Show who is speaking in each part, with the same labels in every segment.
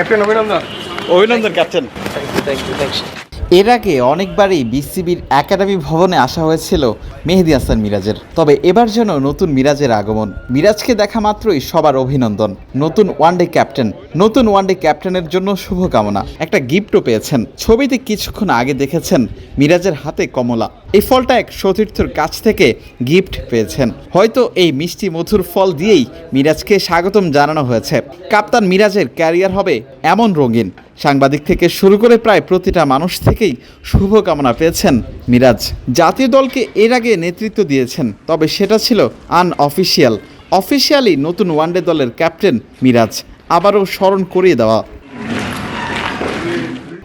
Speaker 1: Captain অভিনন্দন।
Speaker 2: অভিনন্দন captain.
Speaker 3: এর আগে অনেকবারই বিসিবির একাডেমি ভবনে আসা হয়েছিল মেহেদি হাসান মিরাজের। তবে এবার যেন নতুন মিরাজের আগমন। মিরাজকে দেখা মাত্রই সবার অভিনন্দন। নতুন ওয়ানডে ক্যাপ্টেন নতুন ওয়ানডে ক্যাপ্টেনের জন্য শুভকামনা। একটা গিফটও পেয়েছেন। ছবিতে কিছুক্ষণ আগে দেখেছেন মিরাজের হাতে কমলা। এই ফলটা এক সতীর্থর কাছ থেকে গিফট পেয়েছেন। হয়তো এই মিষ্টি মধুর ফল দিয়েই মিরাজকে স্বাগতম জানানো হয়েছে। কাপ্তান মিরাজের ক্যারিয়ার হবে এমন রঙিন। সাংবাদিক থেকে শুরু করে প্রায় প্রতিটা মানুষ থেকেই শুভকামনা পেয়েছেন মিরাজ। জাতীয় দলকে এর আগে নেতৃত্ব দিয়েছেন, তবে সেটা ছিল আনঅফিসিয়াল অফিসিয়ালি নতুন ওয়ানডে দলের ক্যাপ্টেন মিরাজ। আবারও স্মরণ করিয়ে দেওয়া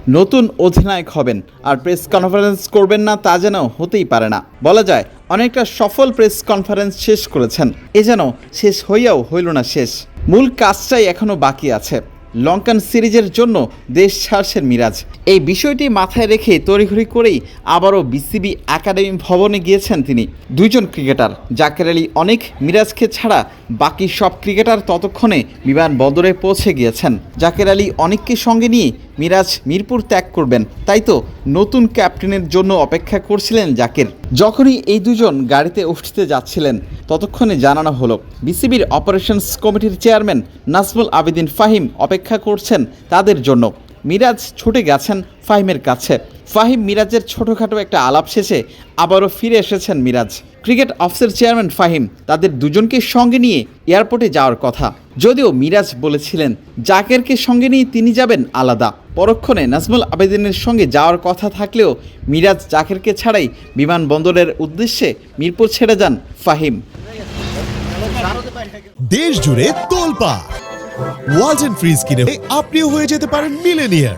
Speaker 3: নতুন অধিনায়ক হবেন। আর প্রেস কনফারেন্স করবেন না তা যেন হতেই পারে না। বলা যায়, অনেকটা সফল প্রেস কনফারেন্স শেষ করেছেন। এ যেন শেষ হইয়াও হইল না শেষ। মূল কাজটাই এখনও বাকি আছে। লঙ্কান সিরিজের জন্য দেশ ছাড়ছেন মিরাজ। এই বিষয়টি মাথায় রেখে তড়িঘড়ি করেই আবারও বিসিবি একাডেমি ভবনে গিয়েছেন তিনি। দুইজন ক্রিকেটার, জাকের আলী অনেক, মিরাজকে ছাড়া বাকি সব ক্রিকেটার ততক্ষণে বিমানবন্দরে পৌঁছে গিয়েছেন। জাকের আলী অনেককে সঙ্গে নিয়ে মিরাজ মিরপুর ত্যাগ করবেন। তাই তো নতুন ক্যাপ্টেনের জন্য অপেক্ষা করছিলেন জাকির। যখনই এই দুজন গাড়িতে উঠতে যাচ্ছিলেন, ততক্ষণে জানানো হলো, বিসিবির অপারেশনস কমিটির চেয়ারম্যান নাজমুল আবেদিন ফাহিম অপেক্ষা করছেন তাদের জন্য। মিরাজ ছুটে গেছেন ফাহিমের কাছে। ফাহিম মিরাজের ছোটোখাটো একটা আলাপ শেষে আবারও ফিরে এসেছেন মিরাজ। ক্রিকেট অফিসের চেয়ারম্যান ফাহিম তাদের দুজনকে সঙ্গে নিয়ে এয়ারপোর্টে যাওয়ার কথা। যদিও মিরাজ বলেছিলেন, জাকেরকে সঙ্গে নিয়ে তিনি যাবেন আলাদা। পরক্ষণে নাজমুল আবেদিনের সঙ্গে যাওয়ার কথা থাকলেও মিরাজ জাকেরকে ছাড়াই বিমানবন্দরের উদ্দেশ্যে মিরপুর ছেড়ে যান ফাহিম।
Speaker 4: দেশ জুড়ে তোলপা ওয়াজ ফ্রিজ কিনে আপনিও হয়ে যেতে পারেন মিলেনিয়ার।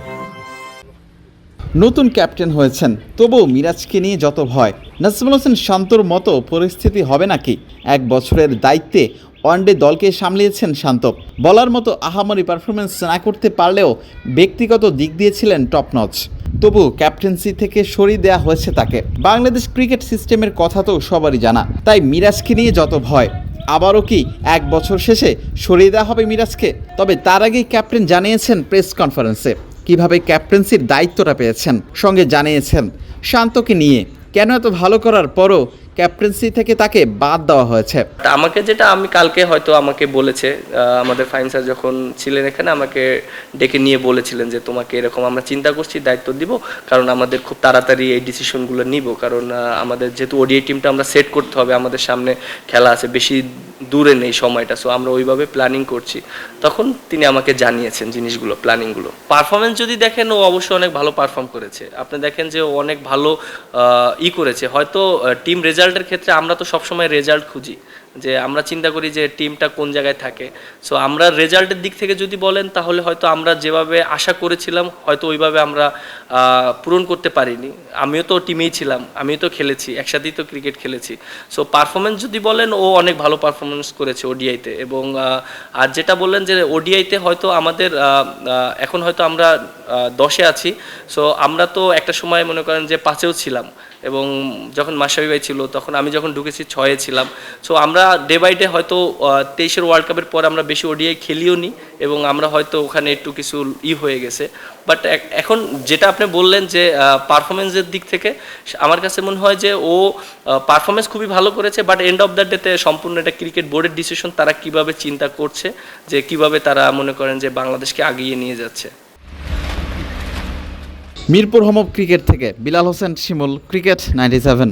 Speaker 3: নতুন ক্যাপ্টেন হয়েছেন। তবুও মিরাজকে নিয়ে যত ভয়, নাজমুল হোসেন শান্তর মতো পরিস্থিতি হবে নাকি? এক বছরের দায়িত্বে ওয়ানডে দলকে সামলিয়েছেন শান্ত। বলার মতো আহামরি পারফরমেন্স না করতে পারলেও ব্যক্তিগত দিক দিয়েছিলেন টপ নচ তবু ক্যাপ্টেন্সি থেকে সরিয়ে দেওয়া হয়েছে তাকে। বাংলাদেশ ক্রিকেট সিস্টেমের কথা তো সবারই জানা। তাই মিরাজকে নিয়ে যত ভয়, আবারও কি এক বছর শেষে সরিয়ে দেওয়া হবে মিরাজকে? তবে তার আগেই ক্যাপ্টেন জানিয়েছেন প্রেস কনফারেন্সে কীভাবে ক্যাপ্টেন্সির দায়িত্বটা পেয়েছেন? সঙ্গে জানিয়েছেন শান্তকে নিয়ে কেন এত ভালো করার পরও ক্যাপ্টেন্সি থেকে তাকে বাদ দেওয়া হয়েছে।
Speaker 5: আমাকে যেটা আমি কালকে হয়তো আমাকে বলেছে আমাদের ফাইন স্যার যখন ছিলেন এখানে আমাকে ডেকে নিয়ে বলেছিলেন যে তোমাকে এরকম আমরা চিন্তা করছি, দায়িত্ব দিব, কারণ আমাদের খুব তাড়াতাড়ি এই ডিসিশনগুলো নিব, কারণ আমাদের যেহেতু ওডিআই টিমটা আমরা সেট করতে হবে, আমাদের সামনে খেলা আছে, বেশি দূরে নেই সময়টা সো আমরা ওইভাবে প্ল্যানিং করছি। তখন তিনি আমাকে জানিয়েছেন জিনিসগুলো প্ল্যানিংগুলো পারফরমেন্স যদি দেখেন, ও অবশ্যই অনেক ভালো পারফর্ম করেছে। আপনি দেখেন যে ও অনেক ভালো ই করেছে। হয়তো টিম রেজাল্টের ক্ষেত্রে আমরা তো সবসময় রেজাল্ট খুঁজি। যে আমরা চিন্তা করি যে টিমটা কোন জায়গায় থাকে। সো আমরা রেজাল্টের দিক থেকে যদি বলেন, তাহলে হয়তো আমরা যেভাবে আশা করেছিলাম, হয়তো ওইভাবে আমরা পূরণ করতে পারিনি। আমিও তো টিমেই ছিলাম, আমিও তো খেলেছি, একসাথেই তো ক্রিকেট খেলেছি। সো পারফরমেন্স যদি বলেন, ও অনেক ভালো পারফরমেন্স করেছে ওডিআইতে এবং আর যেটা বললেন যে ওডিআইতে হয়তো আমাদের এখন হয়তো আমরা দশে আছি। সো আমরা তো একটা সময় মনে করেন যে পাঁচেও ছিলাম। এবং যখন মাসাবি ভাই ছিল, তখন আমি যখন ঢুকেছি, ছয়ে ছিলাম। সো আমরা ডে বাই ডে হয়তো তেইশের ওয়ার্ল্ড কাপের পর আমরা বেশি ওডিআই খেলিও নি এবং আমরা হয়তো ওখানে একটু কিছু ই হয়ে গেছে। বাট এখন যেটা আপনি বললেন যে পারফরমেন্সের দিক থেকে আমার কাছে মনে হয় যে ও পারফরমেন্স খুবই ভালো করেছে বাট এন্ড অফ দ্য ডেতে সম্পূর্ণ এটা ক্রিকেট বোর্ডের ডিসিশন তারা কীভাবে চিন্তা করছে যে কীভাবে তারা মনে করেন যে বাংলাদেশকে আগিয়ে নিয়ে যাচ্ছে।
Speaker 3: মিরপুর হোম অফ ক্রিকেট থেকে Bilal Hossain Shimul cricket ninety seven.